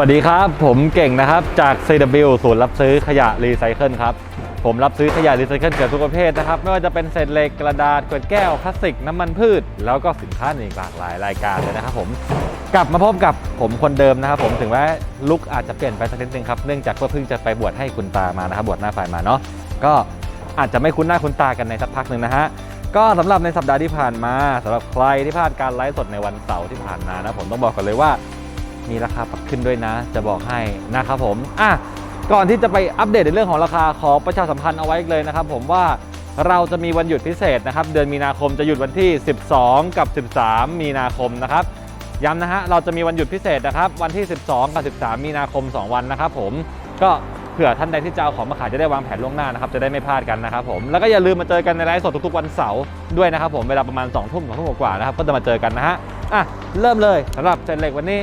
วัสดีครับ ผมเก่งนะครับ จาก CW ศูนย์รับซื้อขยะรีไซเคิลครับ ผมรับซื้อขยะรีไซเคิลเกือบทุกประเภทนะครับ ไม่ว่าจะเป็นเศษเหล็กกระดาษขวดแก้วพลาสติกน้ำมันพืช แล้วก็สินค้าอีกหลากหลายรายการเลยนะครับผมกลับมาพบกับผมคนเดิมนะครับผมถึงแม้ลุกอาจจะเปลี่ยนไปสักนิดนึงครับเนื่องจากว่าเพิ่งจะไปบวชให้คุณตามานะครับบวชหน้าไฟมาเนาะก็อาจจะไม่คุ้นหน้าคุ้นตากันในสักพักหนึ่งนะฮะก็สำหรับในสัปดาห์ที่ผ่านมาสำหรับใครที่พลาดการไลฟ์สดในวันเสาร์ที่ผ่านมานะผมต้องบอกก่อนเลยว่า มีราคาปรับขึ้นด้วยนะ จะบอกให้นะครับผมอะก่อนที่จะไปอัปเดตในเรื่องของราคาขอประชาสัมพันธ์เอาไว้เลยนะครับผมว่าเราจะมีวันหยุดพิเศษนะครับ เดือนมีนาคมจะหยุดวันที่ 12 กับ 13 มีนาคมนะครับย้ำนะฮะเราจะมีวันหยุดพิเศษนะครับ วันที่ 12 กับ 13 มีนาคม 2 วันนะครับผมก็เผื่อท่านใดที่จะเอาของมาขายจะได้วางแผนล่วงหน้านะครับจะได้ไม่พลาดกันนะครับผมแล้วก็อย่าลืมมาเจอกันในไลฟ์สดทุกๆวันเสาร์ด้วยนะครับผมเวลาประมาณ2ทุ่มสองทุ่มกว่านะครับก็จะมาเจอกันนะฮะอะเริ่มเลยสำหรับเซนเล็กวันนี้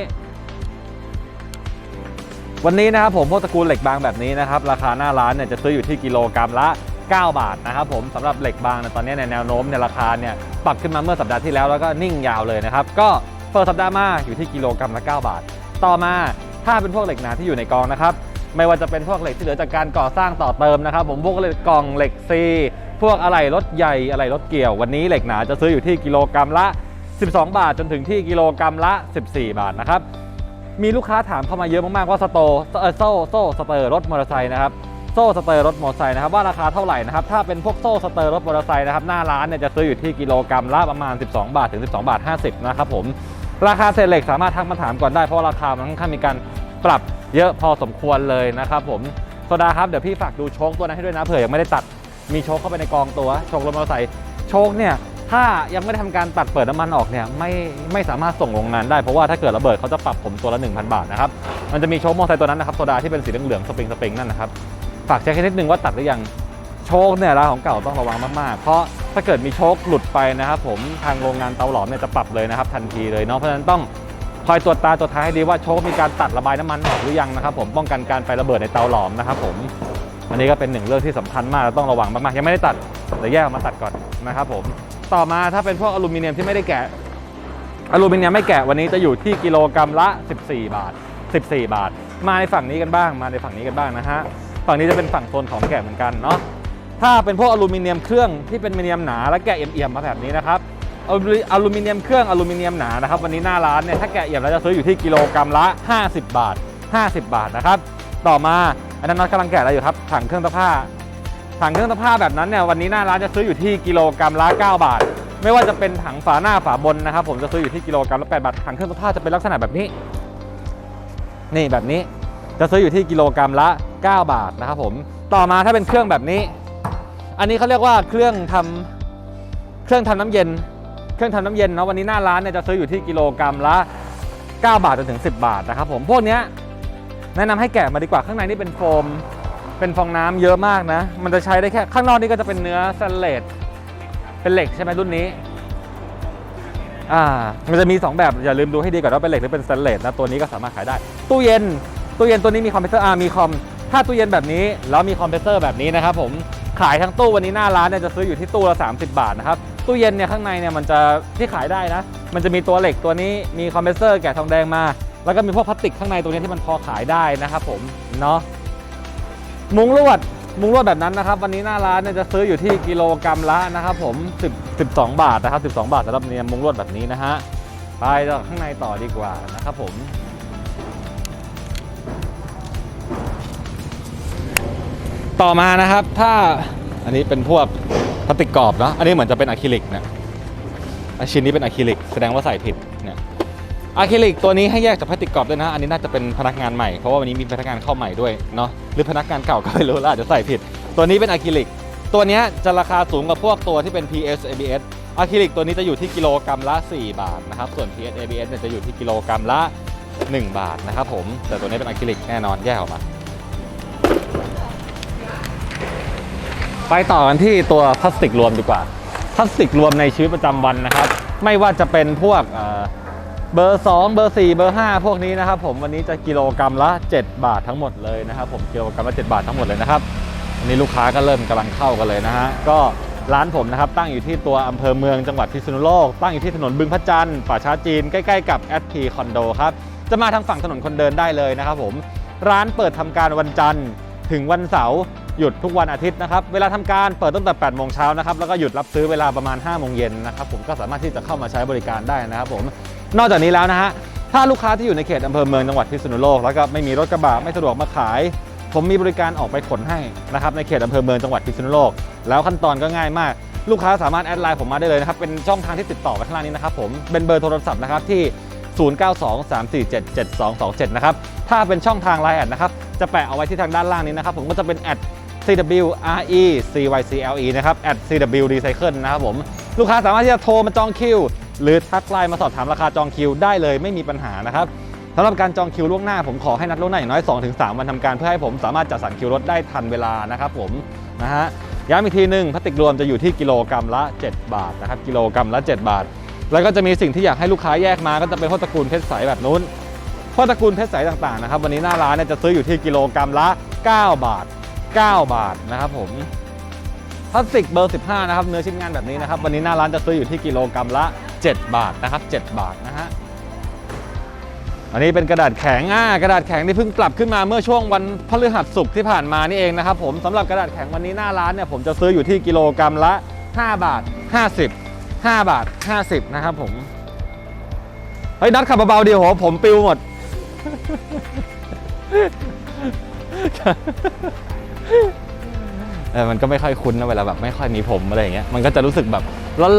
วันนี้นะครับผมพวกตระกูลเหล็กบางแบบนี้นะครับราคาหน้าร้านเนี่ยจะซื้ออยู่ที่กิโลกรัมละ 9 บาทนะครับผมสำหรับเหล็กบางเนี่ยตอนนี้ในแนวโน้มเนี่ยราคาเนี่ยปรับขึ้นมาเมื่อสัปดาห์ที่แล้วแล้วก็นิ่งยาวเลยนะครับก็เปิดสัปดาห์มาอยู่ที่กิโลกรัมละ 9 บาท ต่อมาถ้าเป็นพวกเหล็กหนาที่อยู่ในกองนะครับไม่ว่าจะเป็นพวกเหล็กที่เหลือจากการก่อสร้างต่อเติมนะครับ ผมพวกเหล็กกล่องเหล็กซีพวกอะไหล่รถใหญ่อะไหล่รถเกี่ยว วันนี้เหล็กหนาจะซื้ออยู่ที่กิโลกรัมละ 12 บาทจนถึงที่กิโลกรัมละ 14 บาทนะครับ มีลูกค้าถามเข้ามาเยอะมากๆว่าสโตโซ่โซ่สเตอร์รถมอเตอร์ไซค์นะครับโซ่สเตอร์รถมอเตอร์ไซค์นะครับว่าราคาเท่าไหร่นะครับถ้าเป็นพวกโซ่สเตอร์รถมอเตอร์ไซค์นะครับหน้าร้านเนี่ยจะซื้ออยู่ที่กิโลกรัมละประมาณ 12 บาทถึง 12 บาท 50 นะครับผมราคาเศษเหล็กสามารถทักมาถามก่อนได้เพราะราคามันค่อนข้างมีการปรับเยอะพอสมควรเลยนะครับผมโซดาครับเดี๋ยวพี่ฝากดูโชคตัวนั้นให้ด้วยนะเผื่อยังไม่ได้ตัดมีโชคเข้าไปในกองตัวโชครถมอเตอร์ไซค์โชคเนี่ย ถ้ายังไม่ได้ทำการตัดเปิดน้ำมันออกเนี่ยไม่ไม่สามารถส่งโรงงานได้เพราะว่าถ้าเกิดระเบิดเขาจะปรับผมตัวละ 1,000 บาทนะครับ มันจะมีโชคมอเตอร์ไซค์ตัวนั้นนะครับโซดาที่เป็นสีเหลืองๆสปริงสปริงนั่นนะครับฝากเช็คให้นิดนึงว่าตัดหรือยังโชคเนี่ยราของเก่าต้องระวังมากๆ เพราะถ้าเกิดมีโชคหลุดไปนะครับผมทางโรงงานเตาหลอมเนี่ยจะปรับเลยนะครับทันทีเลยเนาะเพราะฉะนั้นต้องคอยตรวจตาตรวจท้ายให้ดีว่าโชคมีการตัดระบายน้ำมันออกหรือยังนะครับผมป้องกันการไประเบิดในเตาหลอมนะครับผมอันนี้ก็เป็นหนึ่งเรื่องที่สำคัญมากและต้องระวังมากๆยังไม่ได้ตัดเดี๋ยวแยกออกมาตัดก่อนนะครับผม ต่อมาถ้าเป็นพวกอลูมิเนียมที่ไม่ได้แกะอลูมิเนียมไม่แกะวันนี้จะอยู่ที่กิโลกรัมละ 14 บาท 14 บาท มาในฝั่งนี้กันบ้าง มาในฝั่งนี้กันบ้างนะฮะ ฝั่งนี้จะเป็นฝั่งโซนของแกะเหมือนกันเนาะ ถ้าเป็นพวกอลูมิเนียมเครื่องที่เป็นมิเนียมหนาและแกะเอี่ยมๆมาแบบนี้นะครับ อลูอลูมิเนียมเครื่องอลูมิเนียมหนานะครับวันนี้หน้าร้านเนี่ยถ้าแกะเอี่ยมแล้วจะซื้ออยู่ที่กิโลกรัมละ 50 บาท 50 บาทนะครับ ต่อมาอันนั้นน็อตกำลังแกะอะไรอยู่ครับถังเครื่องซักผ้า ถังเครื่องซักผ้าแบบนั้นเนี่ยวันนี้หน้าร้านจะซื้ออยู่ที่กิโลกรัมละ9บาท ไม่ว่าจะเป็นถังฝาหน้าฝาบนนะครับ ผมจะซื้ออยู่ที่กิโลกรัมละ8บาทถังเครื่องซักผ้าจะเป็นลักษณะแบบนี้ นี่แบบนี้จะซื้ออยู่ที่กิโลกรัมละ 9 บาทนะครับผมต่อมาถ้าเป็นเครื่องแบบนี้ อันนี้เขาเรียกว่าเครื่องทำเครื่องทำน้ำเย็น เครื่องทำน้ำเย็นเนาะวันนี้หน้าร้านเนี่ยจะซื้ออยู่ที่กิโลกรัมละ 9 บาทจนถึง 10 บาทนะครับผมพวกเนี้ยแนะนำให้แกะมาดีกว่าข้างในนี่เป็นโฟม เป็นฟองน้ำเยอะมากนะ มันจะใช้ได้แค่ข้างนอกนี่ก็จะเป็นเนื้อสแตนเลสเป็นเหล็กใช่ไหมรุ่นนี้ อ่า มันจะมี 2 แบบอย่าลืมดูให้ดีก่อนว่าเป็นเหล็กหรือเป็นสแตนเลสนะตัวนี้ก็สามารถขายได้ ตู้เย็น ตู้เย็นตัวนี้มีคอมเพรสเซอร์อ่ามีคอม ถ้าตู้เย็นแบบนี้แล้วมีคอมเพรสเซอร์แบบนี้นะครับผมขายทั้งตู้วันนี้หน้าร้านเนี่ยจะซื้ออยู่ที่ตู้ละ 30 บาทนะครับตู้เย็นเนี่ยข้างในเนี่ยมันจะที่ขายได้นะ มันจะมีตัวเหล็กตัวนี้มีคอมเพรสเซอร์แกะทองแดงมา แล้วก็มีพวกพลาสติกข้างในตัวนี้ที่มันพอขายได้นะครับผมเนาะ มุ้งลวดมุ้งลวดแบบนั้นนะครับ วันนี้หน้าร้านเนี่ยจะซื้ออยู่ที่กิโลกรัมละนะครับผม10 12 บาทนะครับ 12 บาทสำหรับเนี่ยมุ้งลวดแบบนี้นะฮะไปข้างในต่อดีกว่านะครับผมต่อมานะครับถ้าอันนี้เป็นพวกพลาสติกกรอบเนาะอันนี้เหมือนจะเป็นอะคริลิกนะอะชิ้นนี้เป็นอะคริลิก แสดงว่าใส่ผิดเนี่ย อะคริลิกตัวนี้ให้แยกจากพลาสติกกรอบด้วยนะ อันนี้น่าจะเป็นพนักงานใหม่ เพราะว่าวันนี้มีพนักงานเข้าใหม่ด้วยเนาะ หรือพนักงานเก่าก็ไม่รู้ล้วอาจจะใส่ผิด ตัวนี้เป็นอะคริลิก ตัวนี้จะราคาสูงกว่าพวกตัวที่เป็น PS ABS อะคริลิกตัวนี้จะอยู่ที่กิโลกรัมละ 4 บาทนะครับ ส่วน PS ABS เนี่ยจะอยู่ที่กิโลกรัมละ 1 บาทนะครับผม แต่ตัวนี้เป็นอะคริลิกแน่นอนแยกออกมา ไปต่อกันที่ตัวพลาสติกรวมดีกว่า พลาสติกรวมในชีวิตประจำวันนะครับ ไม่ว่าจะเป็นพวก เบอร์ 2 เบอร์ 4 เบอร์ 5 พวกนี้นะครับผมวันนี้จะกิโลกรัมละ 7 บาททั้งหมดเลยนะครับผมกิโลกรัมละ 7 บาททั้งหมดเลยนะครับวันนี้ลูกค้าก็เริ่มกำลังเข้ากันเลยนะฮะก็ร้านผมนะครับตั้งอยู่ที่ตัวอำเภอเมืองจังหวัดพิษณุโลก ตั้งอยู่ที่ถนนบึงพระจันทร์ป่าช้าจีนใกล้ๆกับแอดพีคอนโดครับจะมาทางฝั่งถนนคนเดินได้เลยนะครับผมร้านเปิดทำการวันจันทร์ถึงวันเสาร์หยุดทุกวันอาทิตย์นะครับเวลาทำการเปิดตั้งแต่8โมงเช้านะครับแล้วก็หยุดรับซื้อเวลาประมาณ5โมงเย็นนะครับผมก็สามารถที่จะเข้ามาใช้บริการได้นะครับผม นอกจากนี้แล้วนะฮะถ้าลูกค้าที่อยู่ในเขตอำเภอเมืองจังหวัดพิษณุโลกแล้วก็ไม่มีรถกระบะไม่สะดวกมาขาย ผมมีบริการออกไปขนให้นะครับในเขตอำเภอเมืองจังหวัดพิษณุโลก แล้วขั้นตอนก็ง่ายมาก ลูกค้าสามารถแอดไลน์ผมมาได้เลยนะครับเป็นช่องทางที่ติดต่อไปข้างล่างนี้นะครับผมเป็นเบอร์โทรศัพท์นะครับที่ 0923477227 นะครับถ้าเป็นช่องทางไลน์แอดนะครับจะแปะเอาไว้ที่ทางด้านล่างนี้นะครับผมก็จะเป็นแอด CWRECYCLE นะครับ at CW Recycle นะครับผม ลูกค้าสามารถที่จะโทรมาจองคิว หรือทักไลน์มาสอบถามราคาจองคิวได้เลยไม่มีปัญหานะครับสำหรับการจองคิวล่วงหน้าผมขอให้นัดล่วงหน้าอย่างน้อย 2-3 วันทำการเพื่อให้ผมสามารถจัดสรรคิวรถได้ทันเวลานะครับผมนะฮะย้ำอีกทีหนึ่งพลาสติกรวมจะอยู่ที่กิโลกรัมละ 7 บาทนะครับกิโลกรัมละ 7 บาท แล้วก็จะมีสิ่งที่อยากให้ลูกค้าแยกมาก็จะเป็นพวกตระกูลเพชรใสแบบนู้นพวกตระกูลเพชรใสต่างๆนะครับวันนี้หน้าร้านเนี่ยจะซื้ออยู่ที่กิโลกรัมละ 9 บาท 9 บาทนะครับผมพลาสติกเบอร์ 15 นะครับเนื้อชิ้นงานแบบนี้นะครับวันนี้หน้าร้านจะซื้ออยู่ที่กิโลกรัมละ 7 บาทนะครับ 7 บาทนะฮะอันนี้เป็นกระดาษแข็งอ่ากระดาษแข็งที่เพิ่งปรับขึ้นมาเมื่อช่วงวันพฤหัสศุกร์ที่ผ่านมานี่เองนะครับผมสำหรับกระดาษแข็งวันนี้หน้าร้านเนี่ยผมจะซื้ออยู่ที่กิโลกรัมละ 5 บาท 50 5 บาท 50 นะครับผมเฮ้ยนัดขับเบาๆดีโหผมปิวหมด เออมันก็ไม่ค่อยคุ้นนะเวลาแบบไม่ค่อยมีผมอะไรอย่างเงี้ยมันก็จะรู้สึกแบบ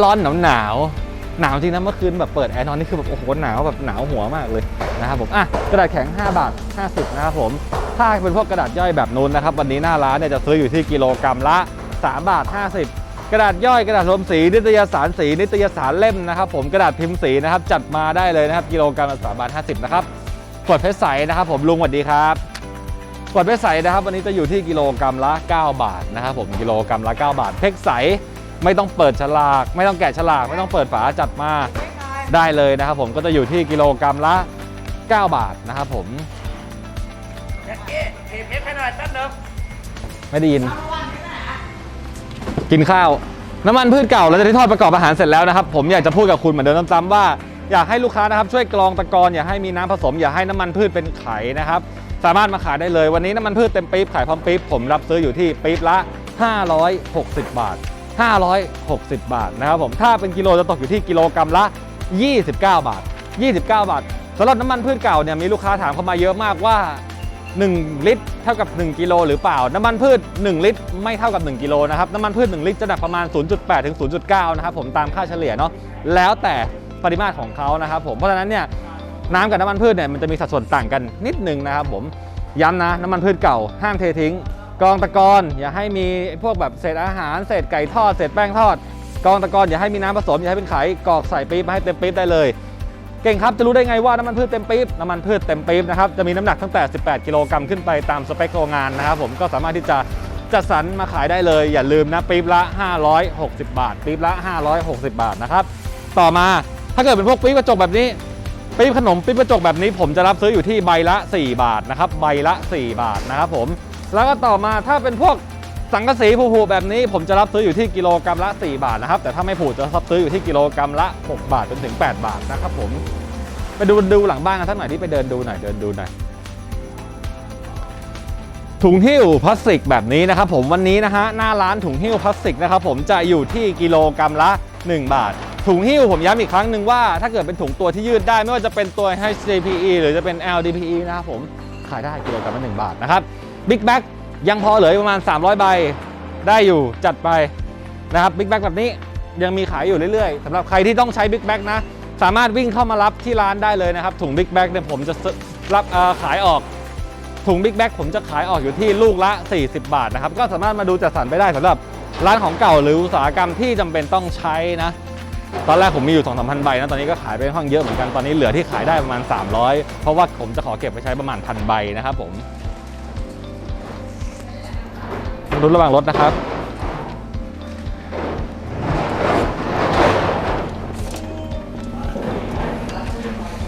ร้อนๆหนาวๆ หนาวจริงนะเมื่อคืนแบบเปิดแอร์นอนนี่คือแบบโอ้โหหนาวแบบหนาวหัวมากเลยนะครับผมอะกระดาษแข็ง 5 บาท 50 นะครับผมถ้าเป็นพวกกระดาษย่อยแบบนู้นนะครับ วันนี้หน้าร้านเนี่ยจะซื้ออยู่ที่กิโลกรัมละ 3 บาท 50 กระดาษย่อยกระดาษรวมสีนิตยสารสีนิตยสารเล่มนะครับผมกระดาษพิมพ์สีนะครับจัดมาได้เลยนะครับกิโลกรัมละ3บาท50นะครับขวดเพชรใสนะครับผมลุงสวัสดีครับขวดเพชรใสนะครับ วันนี้จะอยู่ที่กิโลกรัมละ 9 บาทนะครับผมกิโลกรัมละ 9 บาทเพชรใส ไม่ต้องเปิดฉลาก ไม่ต้องแกะฉลาก ไม่ต้องเปิดฝาจัดมาได้เลยนะครับผมก็จะอยู่ที่กิโลกรัมละ 9 บาทนะครับผมแจ็คกี้ถีบเพชรให้หน่อยแป๊บนึงไม่ได้ยิน กินข้าว น้ำมันพืชเก่าเราจะที่ทอดประกอบอาหารเสร็จแล้วนะครับ ผมอยากจะพูดกับคุณเหมือนเดิมซ้ำๆว่าอยากให้ลูกค้านะครับช่วยกรองตะกอนอย่าให้มีน้ำผสมอย่าให้น้ำมันพืชเป็นไขนะครับ สามารถมาขายได้เลยวันนี้น้ำมันพืชเต็มปี๊บขายพร้อมปี๊บผมรับซื้ออยู่ที่ปี๊บละ 560 บาท 560 บาทนะครับผมถ้าเป็นกิโลจะตกอยู่ที่กิโลกรัมละ 29 บาท 29 บาทสำหรับน้ำมันพืชเก่าเนี่ยมีลูกค้าถามเข้ามาเยอะมากว่า 1 ลิตรเท่ากับ 1 กิโลหรือเปล่า น้ำมันพืช 1 ลิตรไม่เท่ากับ 1 กิโลนะครับน้ำมันพืช 1 ลิตรจะหนักประมาณ 0.8 ถึง 0.9 นะครับผมตามค่าเฉลี่ยเนาะแล้วแต่ปริมาตรของเขานะครับผมเพราะฉะนั้นเนี่ยน้ำกับน้ำมันพืชเนี่ยมันจะมีสัดส่วนต่างกันนิดนึงนะครับผมย้ำนะน้ำมันพืชเก่าห้ามเททิ้ง กองตะกอนอย่าให้มีพวกแบบเศษอาหารเศษไก่ทอดเศษแป้งทอด กองตะกอนอย่าให้มีน้ำผสมอย่าให้เป็นไขกอกใส่ปี๊บมาให้เต็มปี๊บได้เลย เก่งครับจะรู้ได้ไงว่าน้ำมันพืชเต็มปี๊บน้ำมันพืชเต็มปี๊บนะครับจะมีน้ำหนักตั้งแต่ 18 กิโลกรัมขึ้นไปตามสเปคโรงงานนะครับผมก็สามารถที่จะจัดสรรมาขายได้เลย อย่าลืมนะปี๊บละ 560 บาทปี๊บละ 560 บาทนะครับต่อมาถ้าเกิดเป็นพวกปี๊บกระจกแบบนี้ปี๊บขนมปี๊บกระจกแบบนี้ผมจะรับซื้ออยู่ที่ใบละ 4 บาทนะครับใบละ 4 บาทนะครับผม แล้วก็ต่อมาถ้าเป็นพวกสังกะสีผูๆแบบนี้ผมจะรับซื้ออยู่ที่กิโลกรัมละ 4 บาทนะครับ แต่ถ้าไม่ผูจะรับซื้ออยู่ที่กิโลกรัมละ 6 บาทจนถึง 8 บาทนะครับผมไปดูดูหลังบ้านกันสักหน่อยที่ไปเดินดูหน่อยเดินดูหน่อยถุงหิ้วพลาสติกแบบนี้นะครับผมวันนี้นะฮะหน้าร้านถุงหิ้วพลาสติกนะครับผมจะอยู่ที่กิโลกรัมละ 1 บาท ถุงหิ้วผมย้ำอีกครั้งหนึ่งว่าถ้าเกิดเป็นถุงตัวที่ยืดได้ไม่ว่าจะเป็นตัว HDPE หรือจะเป็น LDPE นะครับผมขายได้กิโลกรัมละ1บาทนะครับ บิ๊กแบ็กยังพอเหลืออยู่ประมาณ 300 ใบได้อยู่จัดไปนะครับบิ๊กแบ็กแบบนี้ยังมีขายอยู่เรื่อยๆสำหรับใครที่ต้องใช้บิ๊กแบ็กนะสามารถวิ่งเข้ามารับที่ร้านได้เลยนะครับ ถุงบิ๊กแบ็กเนี่ยผมจะรับขายออกถุงบิ๊กแบ็กผมจะขายออกอยู่ที่ลูกละ 40 บาทนะครับ ก็สามารถมาดูจัดสรรไปได้สำหรับร้านของเก่าหรืออุตสาหกรรมที่จำเป็นต้องใช้นะ ตอนแรกผมมีอยู่ 2 3 0 0 0 ใบนะ ตอนนี้ก็ขายไปค่อนข้างเยอะเหมือนกัน ตอนนี้เหลือที่ขายได้ประมาณ 300 เพราะว่าผมจะขอเก็บไปใช้ประมาณพันใบนะครับผม รุนระหว่างรถนะครับ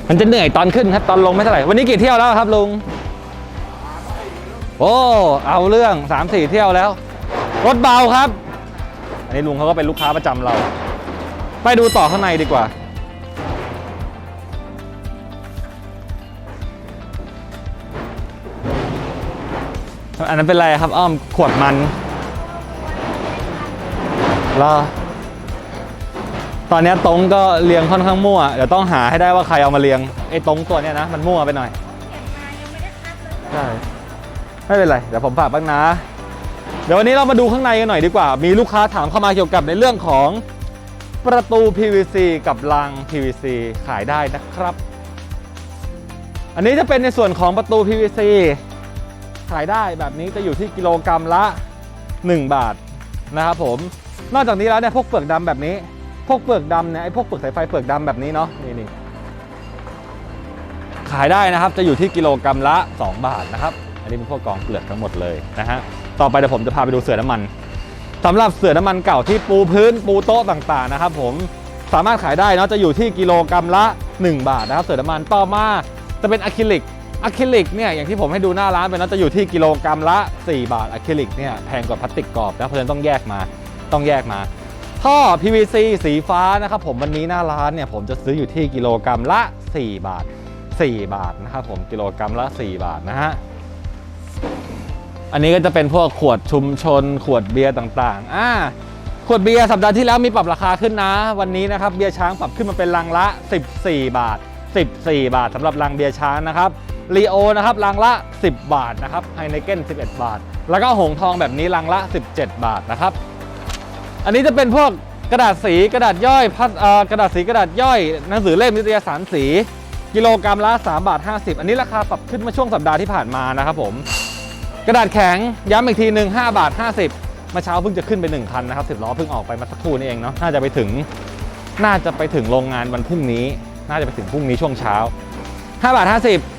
มันจะเหนื่อยตอนขึ้นครับ ตอนลงไม่เท่าไหร่ วันนี้กี่เที่ยวแล้วครับลุง โอ้ เอาเรื่อง3 4เที่ยวแล้ว รถเบาครับ อันนี้ลุงเขาก็เป็นลูกค้าประจำเรา ไปดูต่อข้างในดีกว่า อันนั้นเป็นไรครับ อ้อมขวดมันรอตอนเนี้ยตรงก็เรียงค่อนข้างมั่วเดี๋ยวต้องหาให้ได้ว่าใครเอามาเรียงไอ้ตรงตัวเนี้ยนะ มันมั่วไปหน่อยใช่ไม่เป็นไรเดี๋ยวผมฝากบ้างนะ เดี๋ยววันนี้เรามาดูข้างในกันหน่อยดีกว่า มีลูกค้าถามเข้ามาเกี่ยวกับในเรื่องของประตู PVC กับราง PVC ขายได้นะครับ อันนี้จะเป็นในส่วนของประตู PVC ขายได้แบบนี้จะอยู่ที่กิโลกรรัมละ 1 บาทนะครับผมนอกจากนี้แล้วเนี่ยพวกเปลือกดำแบบนี้ พวกเปลือกดำเนี่ยไอ้พวกเปลือกสายไฟเปลือกดำแบบนี้เนาะนี่นี่ขายได้นะครับจะอยู่ที่กิโลกรรัมละ 2 บาทนะครับอันนี้เป็นพวกกองเปลือกทั้งหมดเลยนะฮะต่อไปเดี๋ยวผมจะพาไปดูเสือน้ำมันสำหรับเสือน้ำมันเก่าที่ปูพื้นปูโต๊ะต่างๆนะครับผมสามารถขายได้เนาะจะอยู่ที่กิโลกรรัมละ 1 บาทนะครับเสือน้ำมันต่อมาจะเป็นอะคริลิก อะคริลิกเนี่ยอย่างที่ผมให้ดูหน้าร้านไปนะจะอยู่ที่กิโลกรรัมละ 4 บาทอะคริลิกเนี่ยแพงกว่าพลาสติกกรอบนะเพราะฉะนั้นต้องแยกมาต้องแยกมา ท่อ PVC สีฟ้านะครับผมวันนี้หน้าร้านเนี่ยผมจะซื้ออยู่ที่กิโลกรรัมละ 4 บาท 4 บาทนะครับผมกิโลกรรัมละ 4 บาทนะฮะอันนี้ก็จะเป็นพวกขวดชุมชน ขวดเบียร์ต่างๆอ่าขวดเบียร์สัปดาห์ที่แล้วมีปรับราคาขึ้นนะ วันนี้นะครับเบียร์ช้างปรับขึ้นมาเป็นลังละ 14 บาท 14 บาทสำหรับลังเบียร์ช้างนะครับ ลีโอนะครับลังละ 10 บาทนะครับไฮเนเก้น11 บาท แล้วก็หงทองแบบนี้ลังละ 17 บาทนะครับ อันนี้จะเป็นพวกกระดาษสีกระดาษย่อยพัอกระดาษสีกระดาษย่อยหนังสือเล่มนิตยสารสี กิโลกรรัมละ 3 บาท 50 อันนี้ราคาปรับขึ้นมื่อช่วงสัปดาห์ที่ผ่านมานะครับผม กระดาษแข็งย้ำอีกทีหนึ่ง5บาท 50มื่อเช้าเพิ่งจะขึ้นไป 1 คันนะครับสิบล้อเพิ่งออกไปมาสักครู่นี่เองเนาะน่าจะไปถึงน่าจะไปถึงโรงงานวันพรุ่งนี้ น่าจะไปถึงพรุ่งนี้ช่วงเช้า5บาท 50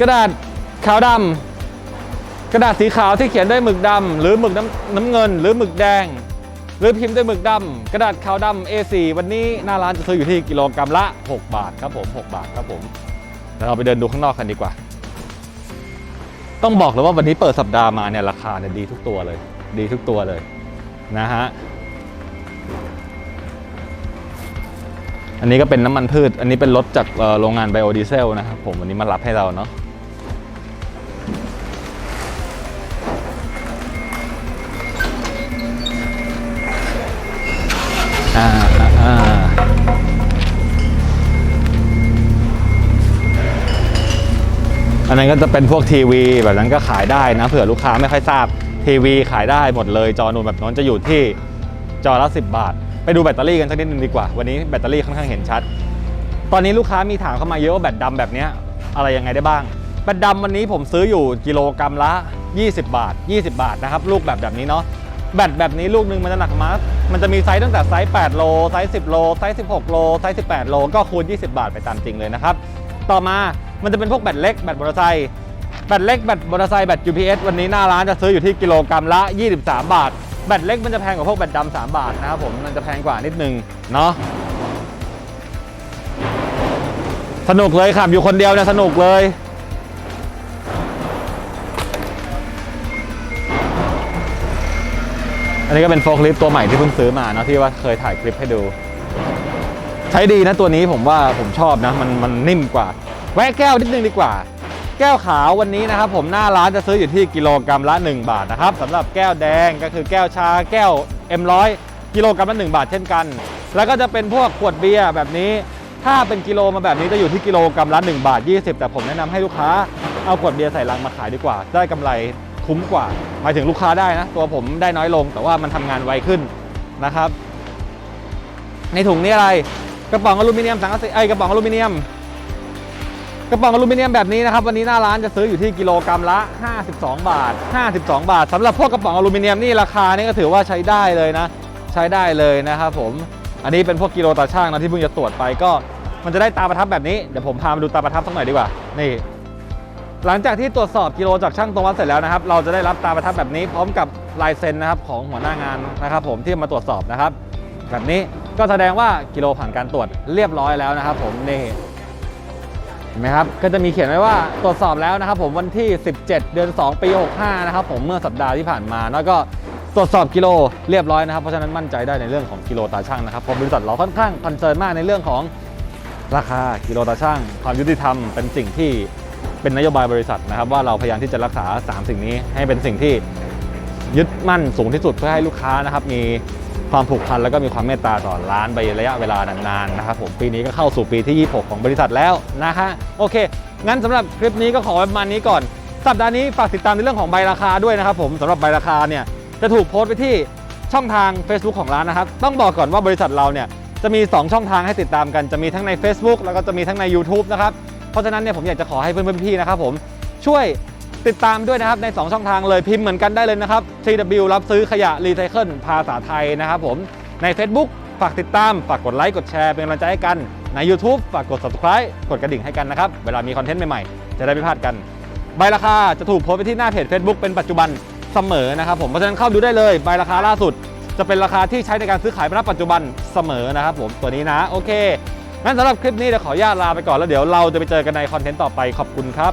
กระดาษขาวดำกระดาษสีขาวที่เขียนด้วยหมึกดำหรือหมึกน้ำน้ำเงิน หรือหมึกแดง หรือพิมพ์ด้วยหมึกดำกระดาษขาวดำ A4 วันนี้หน้าร้านจะซื้ออยู่ที่กิโลกรรัมละ 6 บาทครับผม 6 บาทครับผมเดี๋ยวเราไปเดินดูข้างนอกกันดีกว่า ต้องบอกเลยว่าวันนี้เปิดสัปดาห์มาเนี่ยราคาเนี่ยดีทุกตัวเลย ดีทุกตัวเลยนะฮะอันนี้ก็เป็นน้ำมันพืช อันนี้เป็นรถจากโรงงานไบโอดีเซลนะครับผมวันนี้มารับให้เราเนาะ อ่าอ่าอันนั้นก็จะเป็นพวกทีวีแบบนั้นก็ขายได้นะเผื่อลูกค้าไม่ค่อยทราบทีวีขายได้หมดเลย จอนูนแบบนั้นจะอยู่ที่จอละ 10 บาท ไปดูแบตเตอรี่กันสักนิดนึงดีกว่า วันนี้แบตเตอรี่ค่อนข้างเห็นชัด ตอนนี้ลูกค้ามีถามเข้ามาเยอะว่าแบตดำแบบนี้อะไรยังไงได้บ้าง แบตดำวันนี้ผมซื้ออยู่กิโลกรรัมละ 20 บาท 20 บาทนะครับลูกแบบแบบนี้เนาะ แบตแบบนี้ลูกหนึ่งมันจะหนักมามันจะมีไซส์ตั้งแต่ไซส์8โลไซส์10โลไซส์16โลไซส์18โลก็คูณ 20 บาทไปตามจริงเลยนะครับ ต่อมามันจะเป็นพวกแบตเล็กแบตมอเตอร์ไซค์แบตเล็กแบตมอเตอร์ไซค์แบต UPS วันนี้หน้าร้านจะซื้ออยู่ที่กิโลกรรัมละ 23 บาท แบตเล็กมันจะแพงกว่าพวกแบตดำ3บาทนะครับผมมันจะแพงกว่านิดนึงเนาะสนุกเลยขับอยู่คนเดียวเนี่ยสนุกเลย อันนี้ก็เป็นโฟล์คลิฟตัวใหม่ที่เพิ่งซื้อมาเนอะที่ว่าเคยถ่ายคลิปให้ดู ใช้ดีนะตัวนี้ผมว่าผมชอบนะ มันมันนิ่มกว่า แวะแก้วนิดนึงดีกว่า แก้วขาววันนี้นะครับผมหน้าร้านจะซื้ออยู่ที่กิโลกรรัมละ 1 บาทนะครับสำหรับแก้วแดงก็คือแก้วชาแก้ว M100 กิโลกรรัมละ 1 บาทเช่นกัน แล้วก็จะเป็นพวกขวดเบียร์แบบนี้ ถ้าเป็นกิโลมาแบบนี้จะอยู่ที่กิโลกรรัมละ1บาท20 แต่ผมแนะนำให้ลูกค้าเอาขวดเบียร์ใส่ลังมาขายดีกว่า ได้กำไร คุ้มกว่าหมายถึงลูกค้าได้นะ ตัวผมได้น้อยลง แต่ว่ามันทำงานไวขึ้นนะครับ ในถุงนี้อะไรกระป๋องอลูมิเนียมสังกะสีไอกระป๋องอลูมิเนียม กระป๋องอลูมิเนียมแบบนี้นะครับ วันนี้หน้าร้านจะซื้ออยู่ที่กิโลกรรัมละ 52 บาท 52 บาทสำหรับพวกกระป๋องอลูมิเนียมนี่ราคานี่ก็ถือว่าใช้ได้เลยนะ ใช้ได้เลยนะครับผมอันนี้เป็นพวกกิโลตาช่างนะที่เพิ่งจะตรวจไปก็ มันจะได้ตาประทับแบบนี้เดี๋ยวผมพามาดูตาประทับสักหน่อยดีกว่านี่ หลังจากที่ตรวจสอบกิโลจากช่างตรงวัดเสร็จแล้วนะครับ เราจะได้รับตาประทับแบบนี้พร้อมกับลายเซ็นนะครับของหัวหน้างานนะครับ ผมที่มาตรวจสอบนะครับ แบบนี้ก็แสดงว่ากิโลผ่านการตรวจเรียบร้อยแล้วนะครับ ผมนี่เห็นไหมครับก็จะมีเขียนไว้ว่าตรวจสอบแล้วนะครับ ผมวันที่ 17 เดือน 2 ปี 65 นะครับ ผมเมื่อสัปดาห์ที่ผ่านมาแล้วก็ตรวจสอบกิโลเรียบร้อยนะครับ เพราะฉะนั้นมั่นใจได้ในเรื่องของกิโลตาช่างนะครับเพราะบริษัทเราค่อนข้างคอนเซิร์นมากในเรื่องของราคากิโลตาช่างความยุติธรรมเป็นสิ่งที่ เป็นนโยบายบริษัทนะครับ ว่าเราพยายามที่จะรักษา 3 สิ่งนี้ให้เป็นสิ่งที่ยึดมั่นสูงที่สุดเพื่อให้ลูกค้านะครับ มีความผูกพันแล้วก็มีความเมตตาต่อร้านไประยะเวลานานๆนะครับผมปีนี้ก็เข้าสู่ปีที่ 26 ของบริษัทแล้วนะฮะโอเค งั้นสำหรับคลิปนี้ก็ขอประมาณนี้ก่อน สัปดาห์นี้ฝากติดตามในเรื่องของใบราคาด้วยนะครับผมสำหรับใบราคาเนี่ยจะถูกโพสต์ไปที่ช่องทาง Facebook ของร้านนะครับ ต้องบอกก่อนว่าบริษัทเราเนี่ยจะมี 2 ช่องทางให้ติดตามกันจะมีทั้งใน Facebook แล้วก็จะมีทั้งใน YouTube นะครับ เพราะฉะนั้นเนี่ยผมอยากจะขอให้เพื่อนๆพี่ๆนะครับผมช่วยติดตามด้วยนะครับใน 2 ช่องทางเลยพิมพ์เหมือนกันได้เลยนะครับ TW รับซื้อขยะรีไซเคิลภาษาไทยนะครับผมใน Facebook ฝากติดตาม ฝากกดไลค์กดแชร์เป็นกำลังใจให้กันใน YouTube ฝากกด Subscribe กดกระดิ่งให้กันนะครับ เวลามีคอนเทนต์ใหม่ๆ จะได้ไม่พลาดกัน ใบราคาจะถูกโพสไปที่หน้าเพจ Facebook เป็นปัจจุบันเสมอนะครับผมเพราะฉะนั้นเข้าดูได้เลยใบราคาล่าสุด จะเป็นราคาที่ใช้ในการซื้อขายณปัจจุบันเสมอนะครับผมตัวนี้นะโอเค งั้นสำหรับคลิปนี้เดี๋ยวขออนุญาตลาไปก่อนแล้วเดี๋ยวเราจะไปเจอกันในคอนเทนต์ต่อไปขอบคุณครับ